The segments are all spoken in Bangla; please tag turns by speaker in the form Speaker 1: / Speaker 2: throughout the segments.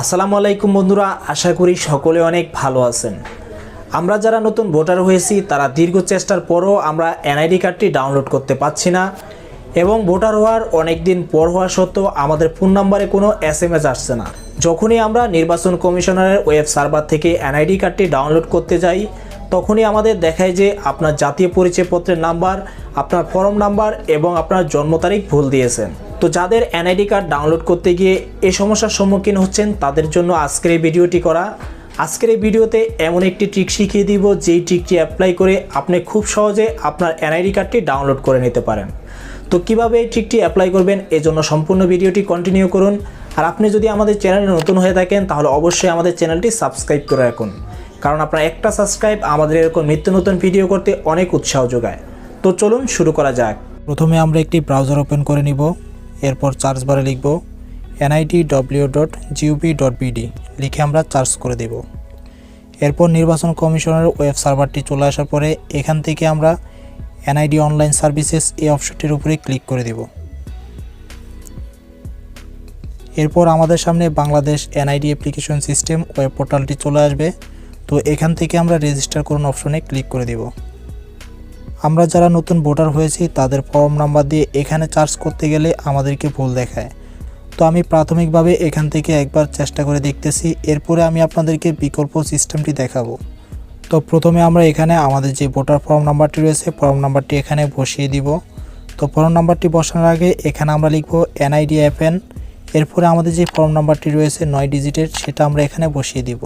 Speaker 1: আসসালামু আলাইকুম বন্ধুরা, আশা করি সকলে অনেক ভালো আছেন। আমরা যারা নতুন ভোটার হয়েছি, তারা দীর্ঘ চেষ্টার পরও আমরা এনআইডি কার্ডটি ডাউনলোড করতে পাচ্ছি না এবং ভোটার হওয়ার অনেক দিন পর হওয়া সত্ত্বেও আমাদের ফোন নাম্বারে কোনো এস এম এস আসছে না। যখনই আমরা নির্বাচন কমিশনারের ওয়েব সার্ভার থেকে এনআইডি কার্ডটি ডাউনলোড করতে যাই তখনই আমাদের দেখায় যে আপনার জাতীয় পরিচয়পত্রের নাম্বার, আপনার ফর্ম নাম্বার এবং আপনার জন্ম তারিখ ভুল দিয়েছেন। তো যাদের এনআইডি কার্ড ডাউনলোড করতে গিয়ে এই সমস্যার সম্মুখীন হচ্ছেন, তাদের জন্য আজকের এই ভিডিওটি করা। আজকের এই ভিডিওতে এমন একটি ট্রিক শিখিয়ে দিব, যেই ট্রিকটি অ্যাপ্লাই করে আপনি খুব সহজে আপনার এনআইডি কার্ডটি ডাউনলোড করে নিতে পারেন। তো কীভাবে এই ট্রিকটি অ্যাপ্লাই করবেন, এজন্য সম্পূর্ণ ভিডিওটি কন্টিনিউ করুন। আর আপনি যদি আমাদের চ্যানেলে নতুন হয়ে থাকেন, তাহলে অবশ্যই আমাদের চ্যানেলটি সাবস্ক্রাইব করে রাখুন। কারণ আপনার একটা সাবস্ক্রাইব আমাদের এরকম নিত্য নতুন ভিডিও করতে অনেক উৎসাহ যোগায়। তো চলুন শুরু করা যাক। প্রথমে আমরা একটি ব্রাউজার ওপেন করে নিব, এরপর সার্চ বারে লিখব এনআইডি ডব্লিউ ডট জিওপি ডট বিডি লিখে আমরা চার্জ করে দেব। এরপর নির্বাচন কমিশনের ওয়েব সার্ভারটি চলে আসার পরে এখান থেকে আমরা এনআইডি অনলাইন সার্ভিসেস এই অপশনটির উপরে ক্লিক করে দেব। এরপর আমাদের সামনে Bangladesh NID application system web পোর্টালটি চলে আসবে। তো এখান থেকে আমরা রেজিস্টার করুন অপশনে ক্লিক করে দেব। আমরা যারা নতুন ভোটার হয়েছি, তাদের ফর্ম নাম্বার দিয়ে এখানে চার্জ করতে গেলে আমাদেরকে ভুল দেখায়। তো আমি প্রাথমিকভাবে এখান থেকে একবার চেষ্টা করে দেখতেছি, এরপরে আমি আপনাদেরকে বিকল্প সিস্টেমটি দেখাবো। তো প্রথমে আমরা এখানে আমাদের যে ভোটার ফর্ম নাম্বারটি রয়েছে ফর্ম নাম্বারটি এখানে বসিয়ে দিব। তো ফর্ম নাম্বারটি বসানোর আগে এখানে আমরা লিখব এনআইডি এফএন এরপরে আমাদের যে ফর্ম নাম্বারটি রয়েছে নয় ডিজিটের সেটা আমরা এখানে বসিয়ে দিব।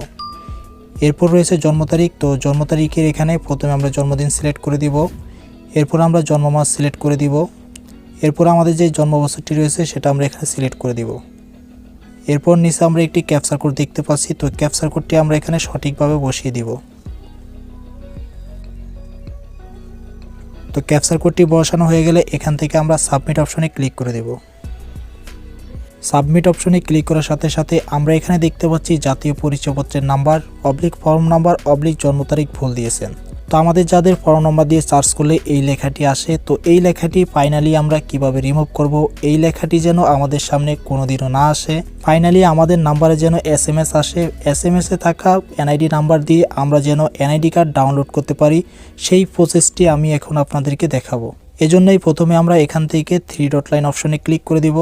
Speaker 1: এরপর রয়েছে জন্ম তারিখ। তো জন্ম তারিখের এখানে প্রথমে আমরা জন্মদিন সিলেক্ট করে দিব। এরপর আমরা জন্ম মাস সিলেক্ট করে দিব। এরপর আমাদের যে জন্ম বছরটি রয়েছে সেটা আমরা এখানে সিলেক্ট করে দিব। এরপর নিচে আমরা একটি ক্যাপচার কোড দেখতে পাচ্ছি। তো ক্যাপচার কোডটি আমরা এখানে সঠিকভাবে বসিয়ে দিব। তো ক্যাপচার কোডটি বসানো হয়ে গেলে এখান থেকে আমরা সাবমিট অপশনে ক্লিক করে দেব। সাবমিট অপশনে ক্লিক করার সাথে সাথে আমরা এখানে দেখতে পাচ্ছি জাতীয় পরিচয়পত্রের number oblique form number oblique জন্ম তারিখ ভুল দিয়েছেন। তো আমাদের যাদের ফর্ম নাম্বার দিয়ে সার্চ করলে এই লেখাটি আসে। তো এই লেখাটি ফাইনালি আমরা কীভাবে রিমুভ করব? এই লেখাটি যেন আমাদের সামনে কোনোদিনও না আসে। ফাইনালি আমাদের নাম্বারে যেন এস এম এস আসে। এস এম এসে থাকা এনআইডি নাম্বার দিয়ে আমরা যেন এনআইডি কার্ড ডাউনলোড করতে পারি। সেই প্রসেসটি আমি এখন আপনাদেরকে দেখাবো। এজন্যই প্রথমে আমরা এখান থেকে থ্রি ডট লাইন অপশনে ক্লিক করে দিব।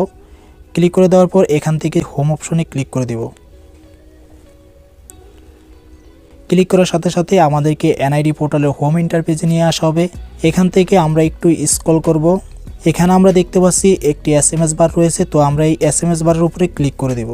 Speaker 1: ক্লিক করে দেওয়ার পর এখান থেকে হোম অপশনে ক্লিক করে দিব। ক্লিক করার সাথে সাথে আমাদেরকে এনআইডি পোর্টালের হোম ইন্টারপেজে নিয়ে আসা হবে। এখান থেকে আমরা একটু স্ক্রল করব। এখানে আমরা দেখতে পাচ্ছি একটি এস এম এস বার রয়েছে, তো আমরা এই এস বারের উপরে ক্লিক করে দেব।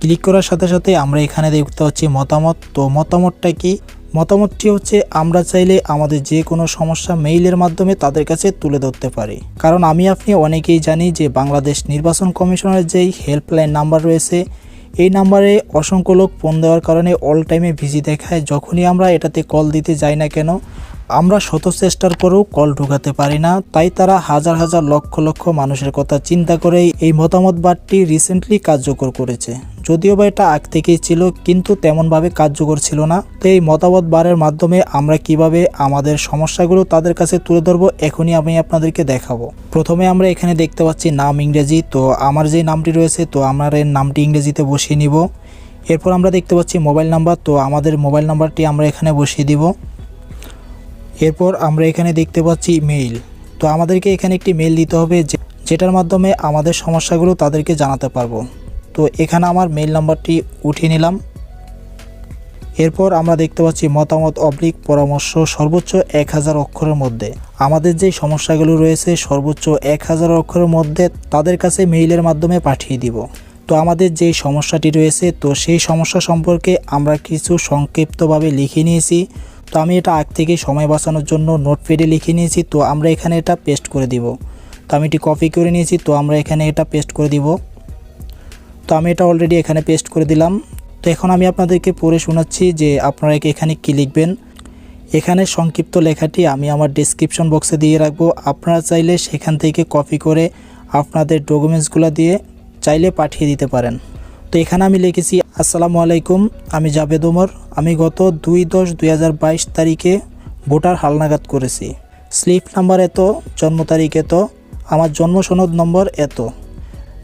Speaker 1: ক্লিক করার সাথে সাথে আমরা এখানে দেখতে পাচ্ছি মতামত। তো মতামতটা কি? মতামতটি হচ্ছে, আমরা চাইলে আমাদের যে কোনো সমস্যা মেইলের মাধ্যমে তাদের কাছে তুলে ধরতে পারি। কারণ আমি, আপনি অনেকেই জানি যে বাংলাদেশ নির্বাচন কমিশনের যেই হেল্পলাইন নাম্বার রয়েছে, এই নাম্বারে অসংখ্য লোক ফোন দেওয়ার কারণে অল টাইমে ভিজি দেখায়। যখনই আমরা এটাতে কল দিতে যাই না কেন আমরা শত চেষ্টার পরেও কল ঢোকাতে পারি না, তাই তারা হাজার হাজার লক্ষ লক্ষ মানুষের কথা চিন্তা করেই এই মতামত বারটি রিসেন্টলি কার্যকর করেছে। যদিও বা এটা আগ থেকেই ছিল, কিন্তু তেমনভাবে কার্যকর ছিল না। তো এই মতামত বারের মাধ্যমে আমরা কীভাবে আমাদের সমস্যাগুলো তাদের কাছে তুলে ধরবো, এখনই আমি আপনাদেরকে দেখাবো। প্রথমে আমরা এখানে দেখতে পাচ্ছি নাম ইংরেজি, তো আমার যে নামটি রয়েছে, তো আমার এর নামটি ইংরেজিতে বসিয়ে নিব। এরপর আমরা দেখতে পাচ্ছি মোবাইল নাম্বার, তো আমাদের মোবাইল নাম্বারটি আমরা এখানে বসিয়ে দিব। এরপর আমরা এখানে দেখতে পাচ্ছি মেইল। তো আমাদেরকে এখানে একটি মেইল দিতে হবে যেটার মাধ্যমে আমাদের সমস্যাগুলো তাদেরকে জানাতে পারব। তো এখানে আমার মেইল নাম্বারটি উঠিয়ে নিলাম। এরপর আমরা দেখতে পাচ্ছি মতামত অবলিক পরামর্শ সর্বোচ্চ এক হাজার অক্ষরের মধ্যে। আমাদের যে সমস্যাগুলো রয়েছে, সর্বোচ্চ এক হাজার অক্ষরের মধ্যে তাদের কাছে মেইলের মাধ্যমে পাঠিয়ে দিব। তো আমাদের যে সমস্যাটি রয়েছে, তো সেই সমস্যা সম্পর্কে আমরা কিছু সংক্ষিপ্তভাবে লিখে নিয়েছি। তো আমি এটা আগ থেকে সময় বাঁচানোর জন্য নোটপ্যাডে লিখে নিয়েছি, তো আমরা এখানে এটা পেস্ট করে দিব। তো আমি এটি কপি করে নিয়েছি, তো আমরা এখানে এটা পেস্ট করে দিব। তো আমি এটা অলরেডি এখানে পেস্ট করে দিলাম। তো এখন আমি আপনাদেরকে পড়ে শোনাচ্ছি যে আপনারা এখানে কি লিখবেন। এখানে সংক্ষিপ্ত লেখাটি আমি আমার ডেসক্রিপশন বক্সে দিয়ে রাখব। আপনারা চাইলে সেখান থেকে কপি করে আপনাদের ডকুমেন্টসগুলো দিয়ে চাইলে পাঠিয়ে দিতে পারেন। তো এখানে আমি লিখেছি আসসালামু আলাইকুম, আমি জাভেদ ওমর। আমি গত দুই দশ দুই তারিখে ভোটার হালনাগাদ করেছি। স্লিপ নাম্বার এত, জন্ম তারিখ এত, আমার জন্ম সনদ নম্বর এত।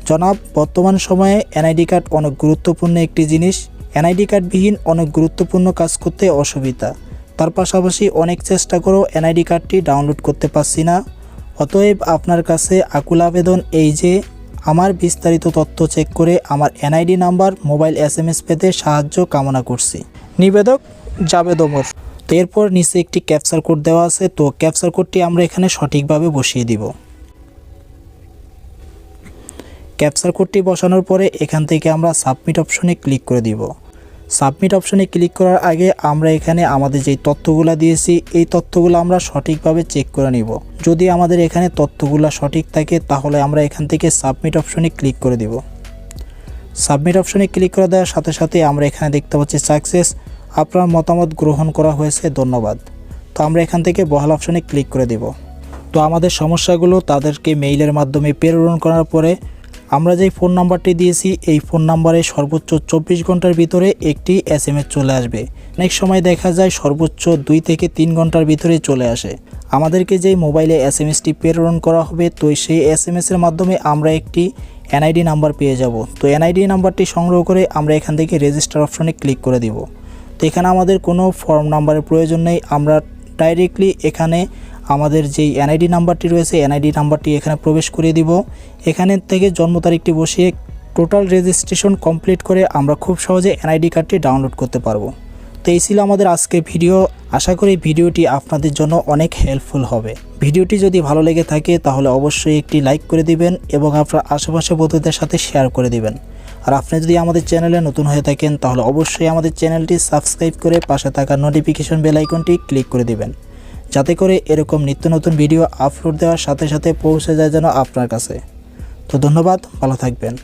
Speaker 1: জনাব, বর্তমান সময়ে এনআইডি কার্ড অনেক গুরুত্বপূর্ণ একটি জিনিস। এনআইডি কার্ডবিহীন অনেক গুরুত্বপূর্ণ কাজ করতে অসুবিধা। তার পাশাপাশি অনেক চেষ্টা করেও এনআইডি কার্ডটি ডাউনলোড করতে পারছি না। অতএব আপনার কাছে আকুল আবেদন এই যে আমার বিস্তারিত তথ্য চেক করে আমার NID number, mobile S M পেতে সাহায্য কামনা করছি। নিবেদক জাবেদ ওমর। এরপর নিচে একটি ক্যাপচার কোড দেওয়া আছে, তো ক্যাপচার কোডটি আমরা এখানে সঠিকভাবে বসিয়ে দিব। ক্যাপচার কোডটি বসানোর পরে এখান থেকে আমরা সাবমিট অপশনে ক্লিক করে দিব। সাবমিট অপশনে ক্লিক করার আগে আমরা এখানে আমাদের যেই তথ্যগুলো দিয়েছি, এই তথ্যগুলো আমরা সঠিকভাবে চেক করে নিব। যদি আমাদের এখানে তথ্যগুলো সঠিক থাকে, তাহলে আমরা এখান থেকে সাবমিট অপশনে ক্লিক করে দিব। সাবমিট অপশনে ক্লিক করে দেওয়ার সাথে সাথে আমরা এখানে দেখতে পাচ্ছি সাকসেস, আপনার মতামত গ্রহণ করা হয়েছে, ধন্যবাদ। তো আমরা এখান থেকে বহাল অপশনে ক্লিক করে দিব। তো আমাদের সমস্যাগুলো তাদেরকে মেইলের মাধ্যমে প্রেরণ করার পরে আমরা যেই ফোন নাম্বারটি দিয়েছি, এই ফোন নাম্বারে সর্বোচ্চ চব্বিশ ঘণ্টার ভিতরে একটি এস চলে আসবে। অনেক সময় দেখা যায় সর্বোচ্চ দুই থেকে তিন ঘণ্টার ভিতরে চলে আসে। আমাদেরকে যেই মোবাইলে এস এম এসটি প্রেরণ করা হবে, তো সেই এস এসের মাধ্যমে আমরা একটি এনআইডি নাম্বার পেয়ে যাব। তো এনআইডি নাম্বারটি সংগ্রহ করে আমরা এখান থেকে রেজিস্টার অপশনে ক্লিক করে দিব। তো এখানে আমাদের কোনো ফর্ম নাম্বারের প্রয়োজন নেই। আমরা ডাইরেক্টলি এখানে আমাদের যেই এনআইডি নাম্বারটি রয়েছে এনআইডি নাম্বারটি এখানে প্রবেশ করিয়ে দিব। এখানে থেকে জন্ম তারিখটি বসিয়ে টোটাল রেজিস্ট্রেশন কমপ্লিট করে আমরা খুব সহজে এনআইডি কার্ডটি ডাউনলোড করতে পারব। তো এই ছিল আমাদের আজকে ভিডিও। আশা করি ভিডিওটি আপনাদের জন্য অনেক হেল্পফুল হবে। ভিডিওটি যদি ভালো লেগে থাকে, তাহলে অবশ্যই একটি লাইক করে দিবেন এবং আপনার আশেপাশে বন্ধুদের সাথে শেয়ার করে দিবেন। আর আপনি যদি আমাদের চ্যানেলে নতুন হয়ে থাকেন, তাহলে অবশ্যই আমাদের চ্যানেলটি সাবস্ক্রাইব করে পাশে থাকা নোটিফিকেশন বেল আইকনটি ক্লিক করে দিবেন। যাতে করে এরকম নিত্য নতুন ভিডিও আপলোড দেওয়ার সাথে সাথে পৌঁছে যায় যেন আপনার কাছে। তো ধন্যবাদ, ভালো থাকবেন।